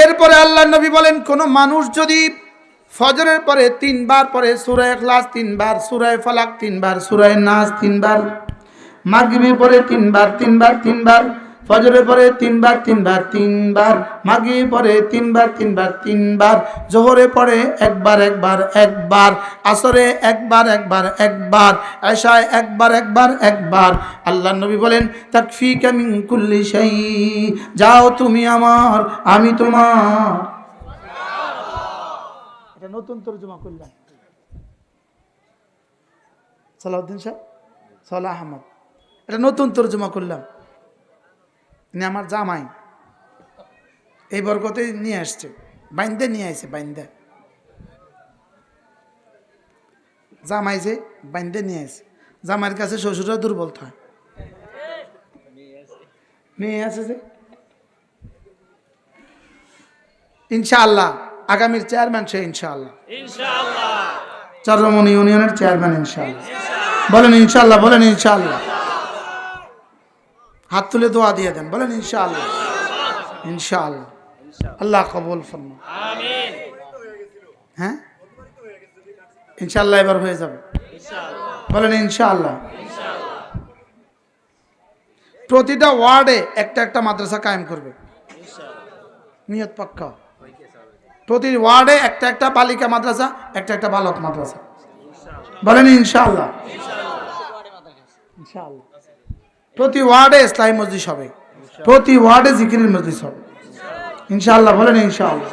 এরপরে আল্লাহ নবী বলেন, কোন মানুষ যদি ফজরের পরে তিনবার পরে সুরায় ক্লাস তিনবার সুরায় ফলাক, তিনবার সুরায় নাচ তিনবার মাগরিবের পরে তিনবার তিনবার তিনবার ফজরের পরে তিনবার তিনবার তিনবার মাগরিবের পরে তিনবার তিনবার তিনবার, জোহরে পরে একবার একবার একবার, আসরে একবার একবার একবার এশায় একবার একবার একবার। আল্লাহ নবী বলেন তাকফি কামিন কুল্লি শাই, যাও তুমি আমার, আমি তোমার। এটা নতুন তর্জমা করলাম। সালাউদ্দিন সাহেব, সালাহ আহমদ। এটা নতুন তর্জমা করলাম। ইনি আমার জামাই। এই বরকতে নিয়ে আসছে। বাইন্দে নিয়ে আসছে বাইন্দে। জামাই যে বাইন্দে নিয়ে আসছে জামাইয়ের কাছে শ্বশুরা দুর্বল থাকে মেয়ে আছে যে। ইনশাআল্লাহ আগামীর চেয়ারম্যান সে ইনশাআল্লাহ। চরমনি ইউনিয়নের চেয়ারম্যান ইনশাআল্লাহ। বলেন ইনশাআল্লাহ বলেন ইনশাআল্লাহ। হাত তুলে দোয়া দিয়ে দেন বলেন ইনশাআল্লাহ। ইনশাআল্লাহ। আল্লাহ কবুল ফরমা। হ্যাঁ? ইনশাআল্লাহ এবার হয়ে যাবে। বলেন ইনশাআল্লাহ। প্রতিটা ওয়ার্ডে একটা একটা মাদ্রাসা কায়েম করবে। নিয়ত পাক্কা প্রতি ওয়ার্ডে একটা একটা বালিকা মাদ্রাসা একটা একটা বালক মাদ্রাসা। বলেন ইনশাআল্লাহ। ইনশাআল্লাহ। প্রতি ওয়ার্ডে ইসলামী মসজিদ হবে। প্রতি ওয়ার্ডে জিকিরের মসজিদ হবে। ইনশাআল্লাহ, বলেন ইনশাআল্লাহ।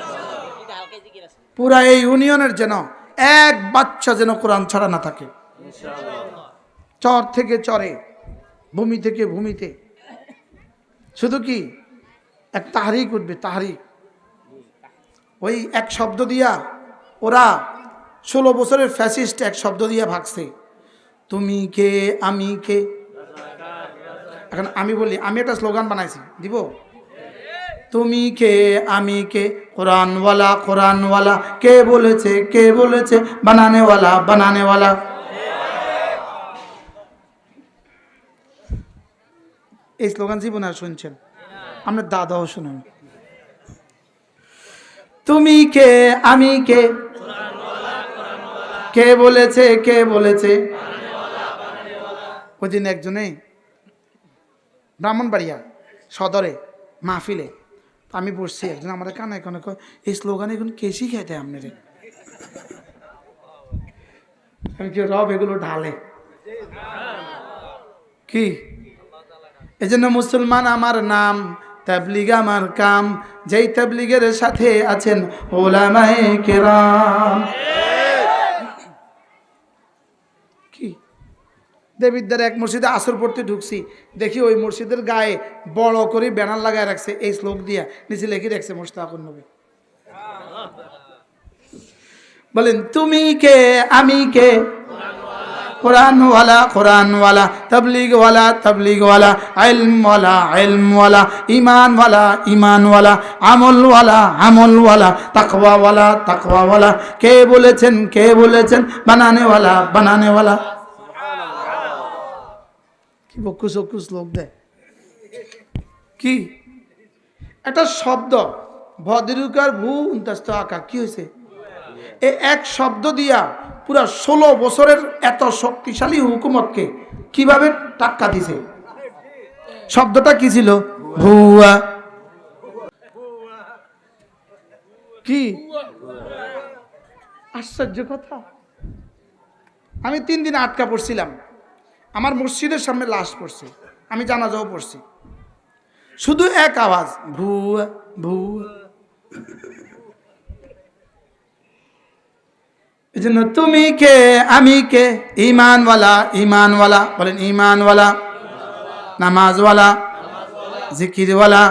পুরা এই ইউনিয়নের যেন এক বাচ্চা যেন কোরআন ছাড়া না থাকে। চর থেকে চরে, ভূমি থেকে ভূমিতে। শুধু কি? এক তাহারিক উঠবে, তাহারিক। ওই এক শব্দ দিয়া ওরা ষোলো বছরের ফ্যাসিস্ট এক শব্দ দিয়া ভাগছে। তুমি কে, আমি কে? এখন আমি বলি, আমি একটা স্লোগান বানাইছি, দিব? তুমি কে, আমি কে? কোরআনওয়ালা কোরআনওয়ালা, কে বলেছে কে বলেছে? বানানেওয়ালা বানানেওয়ালা। এই স্লোগান জীবন আর শুনছেন। আমরা দাদাও শুনুন। তুমি কে, আমি কে? কে বলেছে কে বলেছে? ওই দিন একজনে ব্রাহ্মণবাড়িয়া সদরে, মাহফিলে। আমি বসছি একজন আমাদের কানে কানে এই স্লোগান এখন কে শিখাইতে আপনারে? আমি কি রব এগুলো ঢালে। কি? এই জন্য মুসলমান আমার নাম, তাবলিগ আমার কাম, যেই তাবলিগের সাথে আছেন ওলামায়ে কেরাম। দেবিদ্যার এক মসজিদে আসর পড়তে ঢুকছি। দেখি ওই মসজিদের গায়ে বড় করে ব্যানার লাগায় রাখছে, এই শ্লোক দিয়া নিচে লিখে রাখছে মোস্তাকুর নবী। বলেন, তুমি কে? আমি কে? কোরআনওয়ালা কোরআনওয়ালা, তবলিগওয়ালা তবলিগওয়ালা, ইলমওয়ালা ইলমওয়ালা ইমানওয়ালা ইমানওয়ালা আমলওয়ালা আমলওয়ালা, তাকওয়াওয়ালা তাকওয়াওয়ালা। কে বলেছেন কে বলেছেন? বানানেওয়ালা বানানেওয়ালা। কি বকুস অকুস লোক দেয়। কি? একটা শব্দ। ভদ্রিকার ভূ উন্তাস্ত আঁকা। কি হয়েছে? এ এক শব্দ দিয়া পুরা ষোলো বছরের এত শক্তিশালী হুকুমতকে কীভাবে টাক্কা দিছে? শব্দটা কি ছিল? ভুয়া। কি? আশ্চর্য কথা। আমি তিন দিন আটকা পড়ছিলাম। আমার মসজিদের সামনে লাশ পড়ছে, আমি জানাজাও পড়ছি। শুধু এক আওয়াজ, ভুয়া ভুয়া। জন্য তুমি কে, আমি কে? ইমানওয়ালা ইমানওয়ালা বলেন ইমানওয়ালা নামাজওয়ালা, জিকিরওয়ালা।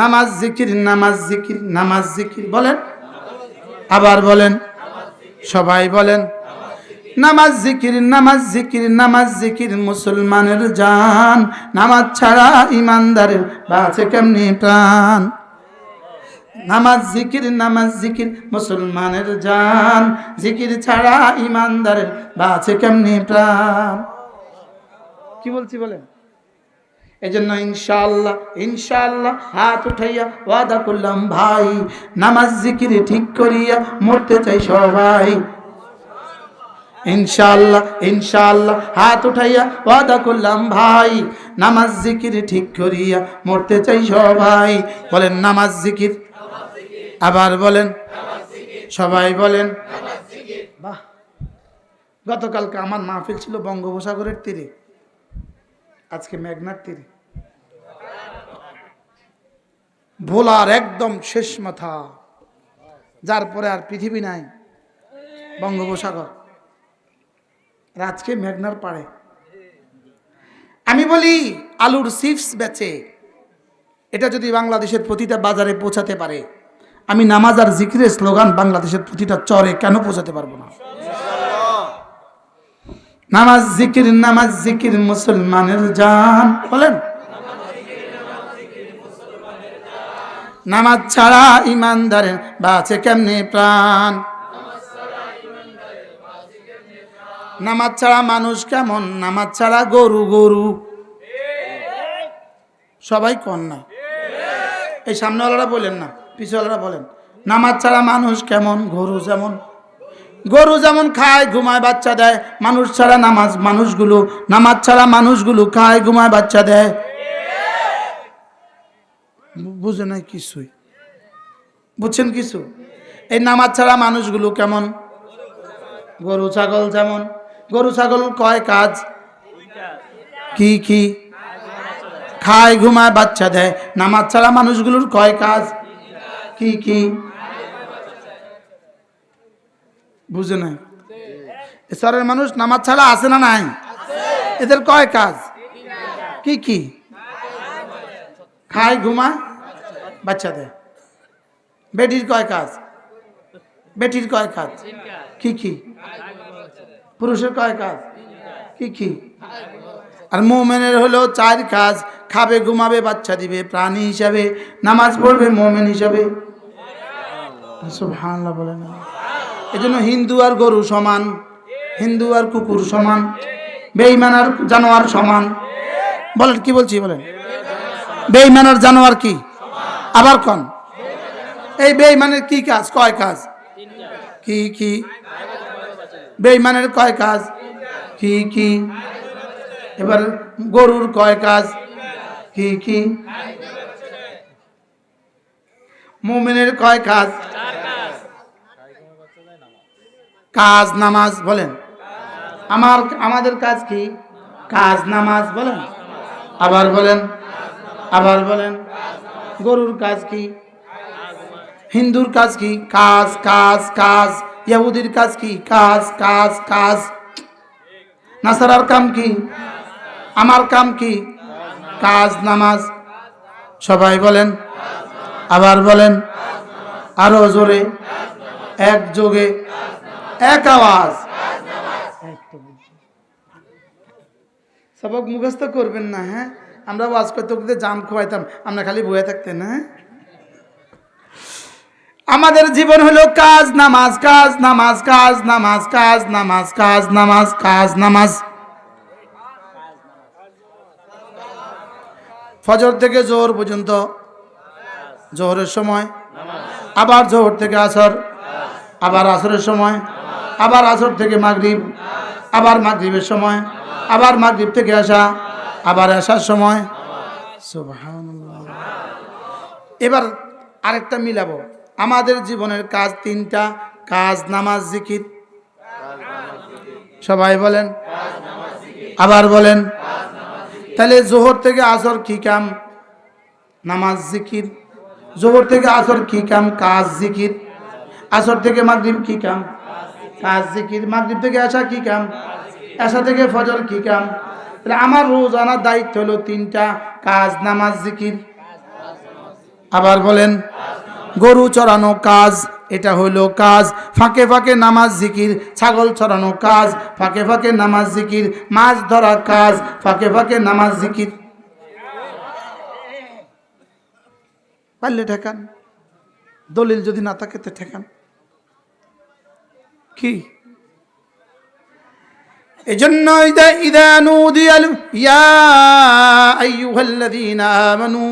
নামাজ জিকির নামাজ জিকির নামাজ জিকির, বলেন। আবার বলেন, সবাই বলেন। নামাজ জিকির নামাজ জিকির নামাজ জিকির, মুসলমানের জান। নামাজ ছাড়া ইমানদারের বাঁচে কেমনি প্রাণ? নামাজ জিকির নামাজ জিকির, মুসলমানের জান। জিকির ছাড়া ইমানদারের বাঁচে কেমনি প্রাণ? কি বলছি বলেন? এই জন্য ইনশাল্লাহ ইনশাল্লাহ হাত উঠাইয়া ওয়াদা করলাম, ভাই, নামাজ জিকির ঠিক করিয়া মরতে চাই সবাই। ইনশাল্লাহ ইনশাল্লাহ হাত উঠাইয়া ওয়াদা করলাম, ভাই, নামাজ জিকির ঠিক করিয়া মরতে চাই সবাই বলেন, নামাজ জিকির। আবার বলেন, সবাই বলেন, বাহ, গতকালকে আমার মাহফিল ছিল বঙ্গোপসাগরের তীরে। আজকে মেঘনার তীরে। ভোলার একদম শেষ মাথা, যার পরে আর পৃথিবী নাই, বঙ্গোপসাগর। আর আজকে মেঘনার পাড়ে। আমি বলি, আলুর চিপস বেচে। এটা যদি বাংলাদেশের প্রতিটা বাজারে পৌঁছাতে পারে, আমি নামাজ আর জিকিরের স্লোগান বাংলাদেশের প্রতিটা চরে কেন পৌঁছাতে পারব না? নামাজ জিকির নামাজ জিকির মুসলমানের জান। বলেন? নামাজ ছাড়া ইমানদারের বাঁচে কেমনে প্রাণ? নামাজ ছাড়া মানুষ কেমন? নামাজ ছাড়া গরু গরু। সবাই কন না। এই সামনেওয়ালারা বলেন না, পিছওয়ালারা বলেন, নামাজ ছাড়া মানুষ কেমন? গরু যেমন। গরু যেমন খায়, ঘুমায়, বাচ্চা দেয়। মানুষ ছাড়া নামাজ মানুষগুলো, নামাজ ছাড়া মানুষগুলো খায়, ঘুমায়, বাচ্চা দেয়। বুঝে নাই কিছুই। বুঝছেন কিছু? এই নামাজ ছাড়া মানুষগুলো কেমন? গরু, ছাগল যেমন। গরু ছাগল কয় কাজ? কি কি? খায় ঘুমায় বাচ্চা দেয়। নামাজ ছাড়া মানুষগুলোর কয় কাজ? কি কি? বুঝে নাই? ঈশ্বরের মানুষ নামাজ ছাড়া আছে না নাই? এদের কয় কাজ? কি কি? খায় ঘুমায় বাচ্চা দেয়। বেটির কয় কাজ? বেটির কয় কাজ। কি কি? পুরুষের কয় কাজ? কি কি? আর মোমেনের হলো চার কাজ। খাবে, ঘুমাবে, বাচ্চা দিবে, প্রাণী হিসাবে। নামাজ পড়বে, মোমেন হিসাবে। বলে না। এই জন্য হিন্দু আর গরু সমান। হিন্দু আর কুকুর সমান। বেইমান আর জানোয়ার সমান। বলেন, কি বলছি, বলেন? বেইমান আর জানোয়ার কি? আবার কন। এই বেইমানের কি কাজ? কয় কাজ? কি কি? বেইমানের কয় কাজ? কি কি? এবার গরুর কয় কাজ? কি কি? মুমিনের কয় কাজ? কাজ নামাজ বলেন। আমার, আমাদের কাজ কি? কাজ নামাজ বলেন। আবার বলেন। আবার বলেন। গরুর কাজ কি? হিন্দুর কাজ কি? কাজ কাজ কাজ ইহুদির কাজ কি? কাজ কাজ কাজ। নাসারার কাম কি? আমার কাম কি? কাজ, নামাজ। সবাই বলেন, আবার বলেন, আরও জোরে, এক যোগে, এক আওয়াজ। সবক মুখস্থ করবেন না হ্যাঁ? আমরা ওয়াজ করতে করতে জাম খোয়াইতাম আমরা খালি বয়ে থাকতেন হ্যাঁ? আমাদের জীবন হলো কাজ, নামাজ কাজ নামাজ কাজ নামাজ কাজ নামাজ কাজ নামাজ কাজ, নামাজ। ফজর থেকে জোহর পর্যন্ত, জোহরের সময়, আবার জোহর থেকে আসর, আবার আসরের সময়, আবার আসর থেকে মাগরিব, আবার মাগরিবের সময়, আবার মাগরিব থেকে আসা, আবার আসার সময়। এবার আরেকটা মিলাবো। আমাদের জীবনের কাজ তিনটা, কাজ, নামাজ, জিকির। সবাই বলেন, আবার বলেন, তাহলে জোহর থেকে আসর কি কাম? নামাজ, জিকির। জোহর থেকে আসর কি কাম? কাজ, জিকির। আসর থেকে মাগরিব কি কাম? কাজ, জিকির। মাগরিব থেকে আসা কি কাম? আসা থেকে ফজর কি কাম? তাহলে আমার রোজানার দায়িত্ব হলো তিনটা, কাজ, নামাজ, জিকির। আবার বলেন গরু চড়ানো কাজ, এটা হলো কাজ। ফাঁকে ফাঁকে নামাজ জিকির, ছাগল চড়ানো কাজ। ফাঁকে ফাঁকে নামাজ জিকির, মাছ ধরা কাজ। ফাঁকে ফাঁকে নামাজ জিকির। পারলে ঠেকান। দলিল যদি না থাকে তো ঠেকান। কি? এজন্য ইদা ইয়া আইয়ুহাল্লাযীনা আমানু।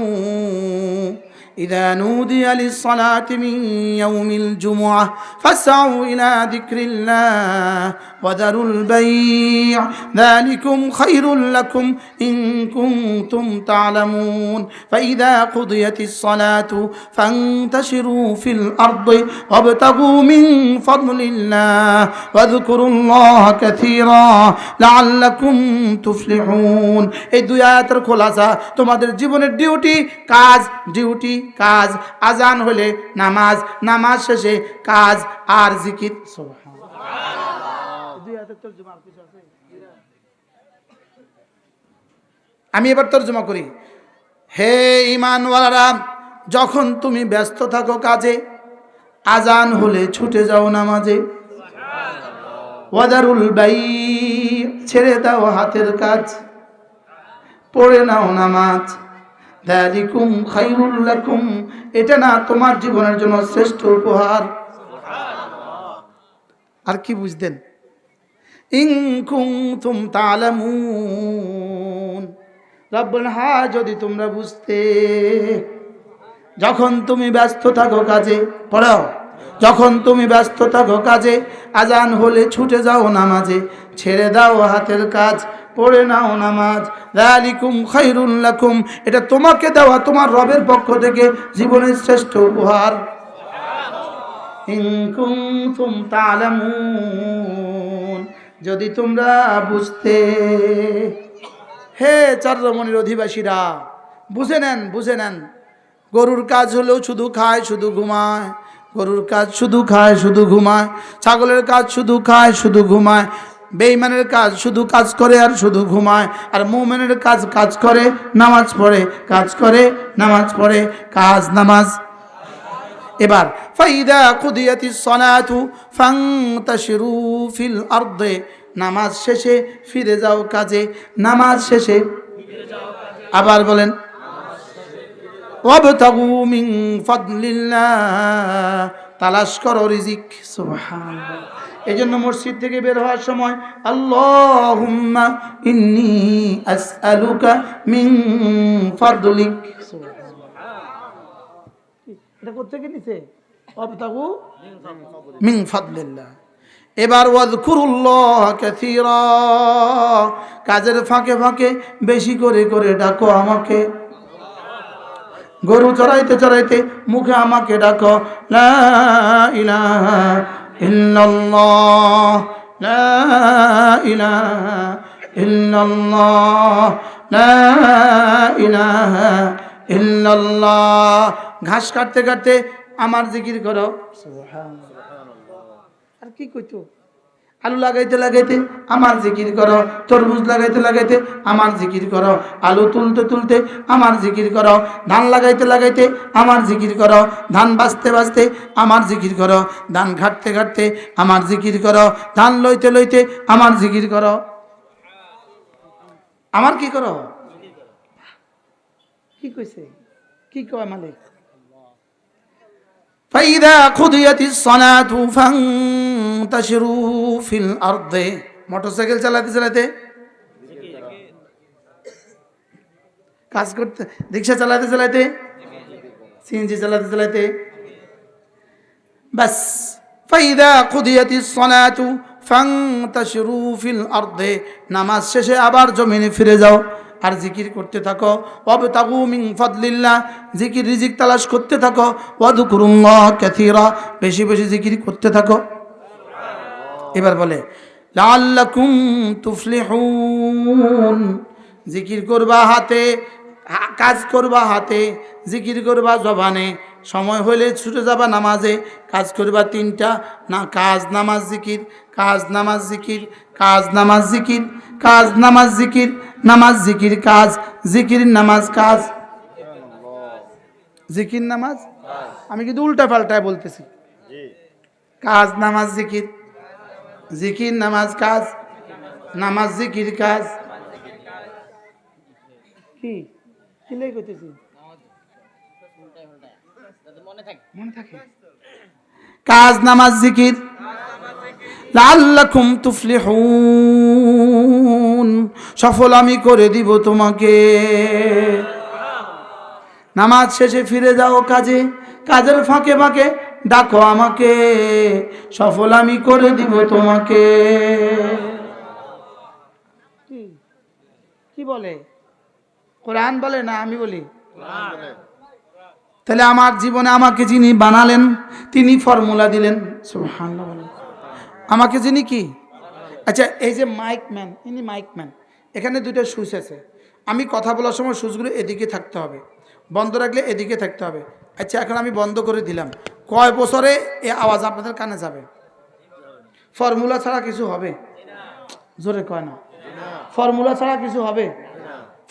إذا نودي للصلاة من يوم الجمعة فاسعوا إلى ذكر الله وذروا البيع ذلكم خير لكم إن كنتم تعلمون فإذا قضيت الصلاة فانتشروا في الأرض وابتغوا من فضل الله واذكروا الله كثيرا لعلكم تفلحون এই দুই আয়াতের খোলাসা তোমাদের জীবনের ডিউটি কাজ ডিউটি কাজ আজান হলে নামাজ নামাজ শেষে কাজ আর জিকির। আমি এবার তর্জমা করি। হে ইমানওয়ালারা যখন তুমি ব্যস্ত থাকো কাজে আজান হলে ছুটে যাও নামাজে। ওয়াদারুল বাই ছেড়ে দাও হাতের কাজ। পড়ে নাও নামাজ। দালিকুম খাইরুল লাকুম এটা না তোমার জীবনের জন্য শ্রেষ্ঠ উপহার। আর কি বুঝতেন? ইন কুনতুম তালামুন। রব্বুল হা যদি তোমরা বুঝতে যখন তুমি ব্যস্ত থাকো কাজে পড়াও। যখন তুমি ব্যস্ত থাকো কাজে আজান হলে ছুটে যাও নামাজে ছেড়ে দাও হাতের কাজ পড়ে নাও নামাজ। রালিকুম খাইরুল লাকুম। এটা তোমাকে দেওয়া তোমার রবের পক্ষ থেকে জীবনের শ্রেষ্ঠ উপহার। যদি তোমরা বুঝতে, হে চারমণির অধিবাসীরা, বুঝে নেন বুঝে নেন। গরুর কাজ হলেও শুধু খায়, শুধু ঘুমায়। গরুর কাজ শুধু খায়, শুধু ঘুমায়। ছাগলের কাজ শুধু খায়, শুধু ঘুমায়। বেইমানের কাজ শুধু কাজ করে আর শুধু ঘুমায়। আর মোমেনের কাজ কাজ করে, নামাজ পড়ে, কাজ করে, নামাজ পড়ে, কাজ, নামাজ। এবার, ফাইদা কুদিয়াতি সলাতু ফাংতাশিরু ফিল আরদে। নামাজ শেষে ফিরে যাও কাজে, নামাজ শেষে। আবার বলেন তালাশ করো রিজিক, সুবহানাল্লাহ। এই জন্য মসজিদ থেকে বের হওয়ার সময় আল্লাহুম্মা ইন্নি আসআলুকা মিন ফাদলিক এটা কোথেকে নিছে? ওয়াবতাগু মিন ফাদলিল্লাহ। এবার ওয়াজকুরুল্লাহ কাসীরা। কাজের ফাঁকে ফাঁকে বেশি করে করে ডাকো আমাকে। গরু চড়াইতে চড়াইতে মুখে আমাকে ডাকো লা ইলাহা ইল্লাল্লাহ লা الله لا إله ইলাহা الله ঘাস কাটতে কাটতে আমার জিকির করো। আর কি কইতো? আলু লাগাইতে লাগাইতে আমার জিকির করো, তরমুজ লাগাইতে লাগাইতে আমার জিকির করো, আলু তুলতে তুলতে আমার জিকির করো, ধান লাগাইতে লাগাইতে আমার জিকির করো, ধান বাঁচতে বাঁচতে আমার জিকির করো, ধান ঘাটতে ঘাটতে আমার জিকির করো, ধান লইতে লইতে আমার জিকির করো। আমার কি করো? কি কইছে? কি কয় মালিক? فإذا قضيت الصلاة فانتشروا في الأرض মোটরসাইকেল চালাতে চালাতে কাজ করতে রিক্সা চালাতে চালাতে সিএনজি চালাতে চালাতে বাস ফাইদা কুদিয়াতি সলাতু ফাংতাশিরু ফিল আরদে নামাজ শেষে আবার জমিনে ফিরে যাও আর জিকির করতে থাকো। ওয়াবতাগু মিং ফাদলিল্লাহ, জিকির রিজিক তালাশ করতে থাকো। ওয়াদকুরুল্লাহ ক্যাথিরা বেশি বেশি জিকির করতে থাকো। এবার বলে লাল্লাকুম তুফলিহুন, জিকির করবা হাতে কাজ করবা হাতে, জিকির করবা জবানে। সময় হলে ছুটে যাবা নামাজে, কাজ করবা তিনটা, না কাজ, নামাজ, জিকির, কাজ, নামাজ, জিকির, কাজ, নামাজ, জিকির, কাজ, নামাজ, জিকির। নামাজ জিকির কাজ জিকির নামাজ কাজ। জিকির নামাজ? আমি কিন্তু উল্টা পাল্টায় বলতেছি। কাজ নামাজ জিকির। জিকির নামাজ কাজ। নামাজ জিকির কাজ। কি? কি করতেছি মনে থাকে। কাজ নামাজ জিকির। লাল্লাকুম তুফলিহুন। সফল আমি করে দিব তোমাকে। নামাজ শেষে ফিরে যাও কাজে কাজের ফাঁকে ফাঁকে ডাকো আমাকে সফল আমি করে দিব তোমাকে। কি- বলে? কোরআন বলে না আমি বলি? তাহলে আমার জীবনে আমাকে যিনি বানালেন তিনি ফর্মুলা দিলেন। আমাকে যিনি কি? আচ্ছা এই যে মাইক ম্যান ইনি মাইক ম্যান এখানে দুটো সুইচ আছে। আমি কথা বলার সময় সুইচগুলো এদিকে থাকতে হবে, বন্ধ রাখলে এদিকে থাকতে হবে। আচ্ছা এখন আমি বন্ধ করে দিলাম। কয় বছরে এ আওয়াজ আপনাদের কানে যাবে? ফর্মুলা ছাড়া কিছু হবে? জোরে কয় না। ফর্মুলা ছাড়া কিছু হবে?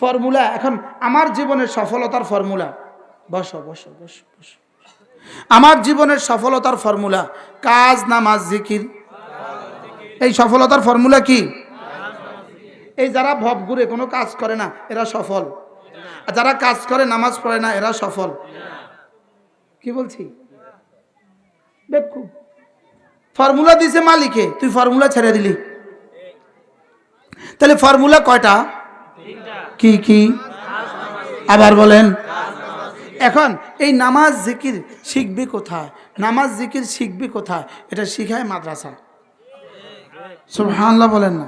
ফর্মুলা, এখন আমার জীবনের সফলতার ফর্মুলা। বসো বসো বসো বসো। আমার জীবনের সফলতার ফর্মুলা, কাজ, নামাজ, জিকির। এই সফলতার ফর্মুলা কি? এই যারা ভব ঘুরে কোনো কাজ করে না, এরা সফল। আর যারা কাজ করে, নামাজ পড়ে না, এরা সফল। কি বলছি? বেকুব ফর্মুলা দিছে মালিকে, তুই ফর্মুলা ছেড়ে দিলি। তাহলে ফর্মুলা কয়টা? কি কি? আবার বলেন। এখন, এই নামাজ জিকির শিখবি কোথায়? নামাজ জিকির শিখবি কোথায়? এটা শিখায় মাদ্রাসা। সুবহানাল্লাহ বলেন না।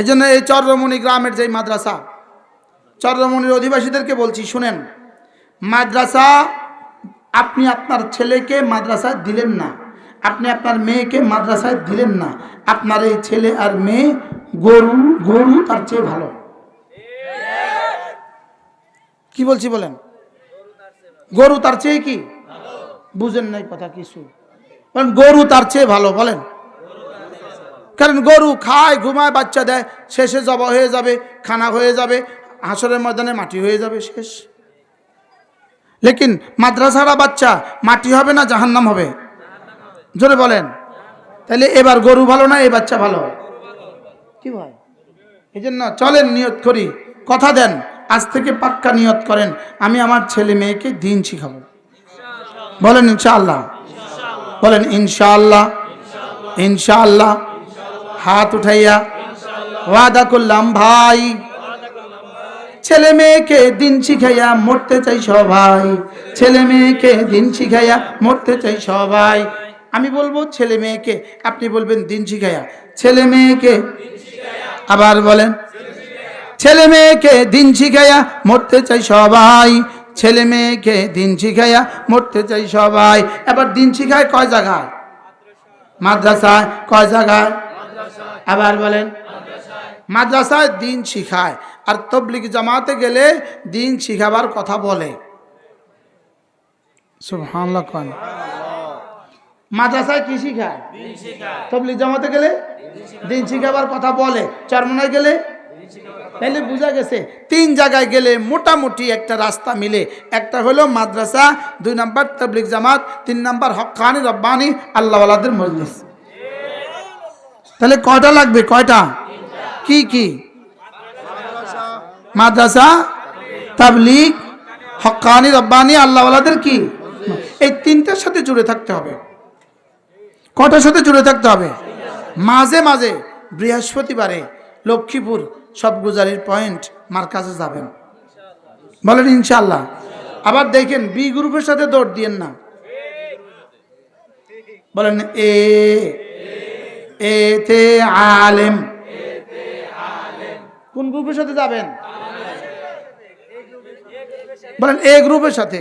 এই জন্য এই চর্রমণি গ্রামের যে মাদ্রাসা চর্রমণির অধিবাসীদেরকে বলছি, শুনেন, মাদ্রাসা আপনি আপনার ছেলেকে মাদ্রাসায় দিলেন না, আপনি আপনার মেয়েকে মাদ্রাসায় দিলেন না, আপনার এই ছেলে আর মেয়ে গরু গরু তার চেয়ে ভালো। কি বলছি বলেন? গরু তার চেয়ে কি? বুঝেন নাই কথা কিছু। গরু তার চেয়ে ভালো, বলেন। কারণ গরু খায়, ঘুমায়, বাচ্চা দেয়, শেষে জবা হয়ে যাবে, খানা হয়ে যাবে, হাসরের ময়দানে মাটি হয়ে যাবে, শেষ। লেকিন মাদ্রাসারা বাচ্চা, মাটি হবে না, জাহান্নাম হবে? জোরে বলেন। তাহলে এবার গরু ভালো না, এই বাচ্চা ভালো? কি ভাই? এই জন্য চলেন, নিয়ত করি। কথা দেন, আজ থেকে পাক্কা নিয়ত করেন, আমি আমার ছেলে মেয়েকে দিন শিখাবো। বলেন ইনশাআল্লাহ। বলেন ইনশাআল্লাহ। ইনশাআল্লাহ। হাত উঠাইয়া, ওয়াদা করলাম, ভাই, ছেলে মেয়েকে দিন শিখাইয়া মরতে চাই সবাই, ছেলে মেয়েকে দিন শিখাইয়া মরতে চাই সবাই। আমি বলব, ছেলে মেয়েকে, আপনি বলবেন দিন শিখাইয়া। ছেলে মেয়েকে আবার বলেন, ছেলে মেয়েকে দিন শিখাইয়া মরতে চাই সবাই, ছেলে মেয়েকে দিন শিখাইয়া মরতে চাই সবাই। এবার দিন শিখায় কয় জায়গায়? মাদ্রাসায় কয় জায়গায়? আবার বলেন মাদ্রাসায়। দিন শিখায় আর তবলিগ জামাতে গেলে দিন শিখাবার কথা বলে। মাদ্রাসায় কি শিখায়? তবলিগ জামাতে গেলে দিন শিখাবার কথা বলে। চরমনায় গেলে তাহলে বোঝা গেছে তিন জায়গায় গেলে মোটামুটি একটা রাস্তা মিলে। একটা হলো মাদ্রাসা দুই নাম্বার তবলিক জামাত তিন নাম্বার হকানি রব্বানি আল্লাহওয়ালাদের মজলিস। তাহলে কয়টা লাগবে? কয়টা? কি কি? মাদ্রাসা, তাবলিগ, হকানি, রব্বানি আল্লাহওয়ালাদের কি? এই তিনটার সাথে জুড়ে থাকতে হবে। কটার সাথে জুড়ে থাকতে হবে? মাঝে মাঝে। বৃহস্পতিবারে লক্ষ্মীপুর সব গুজারির পয়েন্ট মার্কাজে যাবেন। বলেন ইনশাল্লাহ আবার দেখেন, বি গ্রুপের সাথে দৌড় দিয়েন না। বলেন, এ এতে আলেম। কোন গ্রুপের সাথে যাবেন? বলেন এ গ্রুপের সাথে।